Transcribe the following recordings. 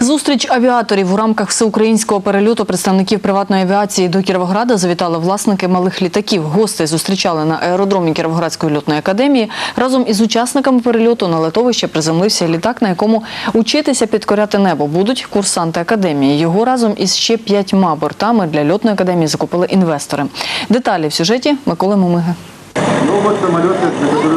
Зустріч авіаторів у рамках всеукраїнського перельоту представників приватної авіації до Кіровограда завітали власники малих літаків. Гостей зустрічали на аеродромі Кіровоградської льотної академії. Разом із учасниками перельоту на летовище приземлився літак, на якому учитися підкоряти небо будуть курсанти академії. Його разом із ще п'ятьма бортами для льотної академії закупили інвестори. Деталі в сюжеті Миколи Мумиги.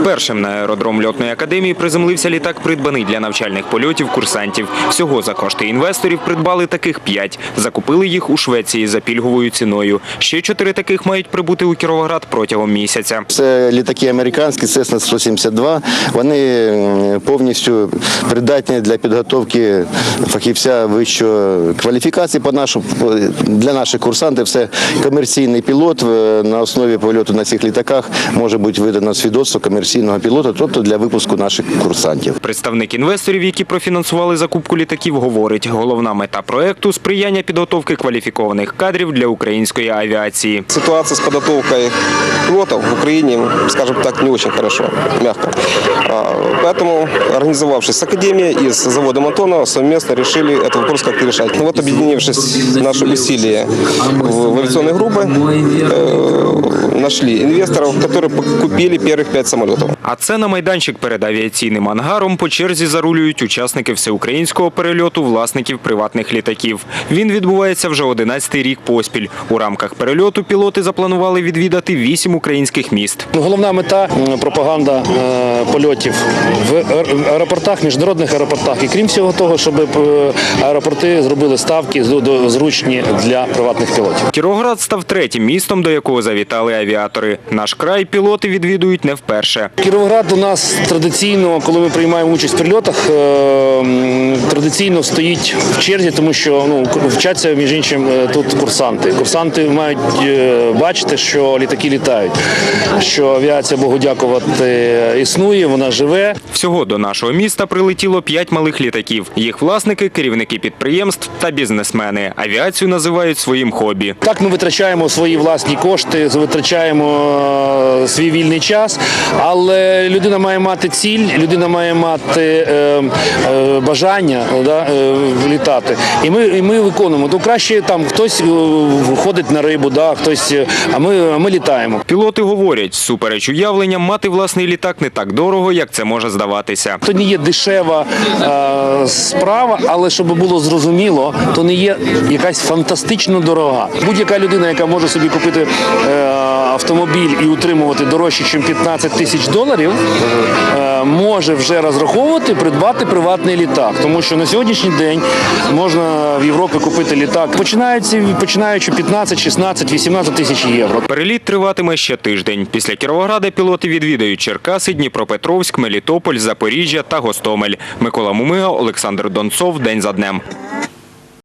Першим на аеродром льотної академії приземлився літак, придбаний для навчальних польотів курсантів. Всього за кошти інвесторів придбали таких п'ять. Закупили їх у Швеції за пільговою ціною. Ще чотири таких мають прибути у Кіровоград протягом місяця. Це літаки американські, Cessna 172. Вони повністю придатні для підготовки фахівця вищої кваліфікації. По нашу для наших курсантів це комерційний пілот. На основі польоту на цих літаках може бути видано свідоцтво комерційного пілота, тобто для випуску наших курсантів. Представник інвесторів, які профінансували закупку літаків, говорить, головна мета проекту сприяння підготовки кваліфікованих кадрів для української авіації. Ситуация с подготовкой пилотов в Украине, скажем так, не очень хорошо, мягко. А, Поэтому, организовавшись с Академией и с заводом Антонова, совместно решили этот вопрос как-то решать. Ну вот, объединившись наши усилия в в авиационной группы, э, нашли инвесторов, которые купили первых пять самолетов. А це на майданчик перед авіаційним ангаром по черзі зарулюють учасники всеукраїнського перельоту власників приватних літаків. Він відбувається вже 11-й рік поспіль. У рамках перельоту пілоти запланували відвідати вісім українських міст. Ну, Головна мета м, пропаганда е, польотів в аер- аеропортах, міжнародних аеропортах. І крім всього того, щоб е, аеропорти зробили ставки з- до- зручні для приватних пілотів. Кіровоград став третім містом, до якого завітали авіатори. Наш край пілоти відвідують не вперше. Кіровоград у нас традиційно, коли ми приймаємо участь в прильотах, е, традиційно стоїть в черзі, тому що ну вчаться між іншим е, тут курсанти. Курсанти мають е, бачити, що літаки літають, що авіація Богу дякувати існує, вона живе. Всього до нашого міста прилетіло п'ять малих літаків. Їх власники, керівники підприємств та бізнесмени. Авіацію називають своїм хобі. Так ми витрачаємо свої власні кошти, витрачаємо е, свій вільний час, але людина має мати ціль, людина має мати е, е, бажання да, літати. І ми, і ми виконуємо. То краще там хтось ходить на рибу, да, хтось, а ми, а ми літаємо. Пілоти говорять, супереч уявленням, мати власний літак не так дорого, як це може здаватися. То не є дешева е, справа, але щоб було зрозуміло, то не є якась фантастично дорога. Будь-яка людина, яка може собі купити е, автомобіль і утримувати дорожче, ніж 15 тисяч доларів, е, може вже розраховувати придбати приватний літак. Тому що на сьогоднішній день можна в Європі купити літак, починаючи, починаючи 15, 16, 18 тисяч євро. Переліт триватиме ще тиждень. Після Кіровограда пілоти відвідають Черкаси, Дніпропетровськ, Мелітополь, Запоріжжя та Гостомель. Микола Мумига, Олександр Донцов. День за днем.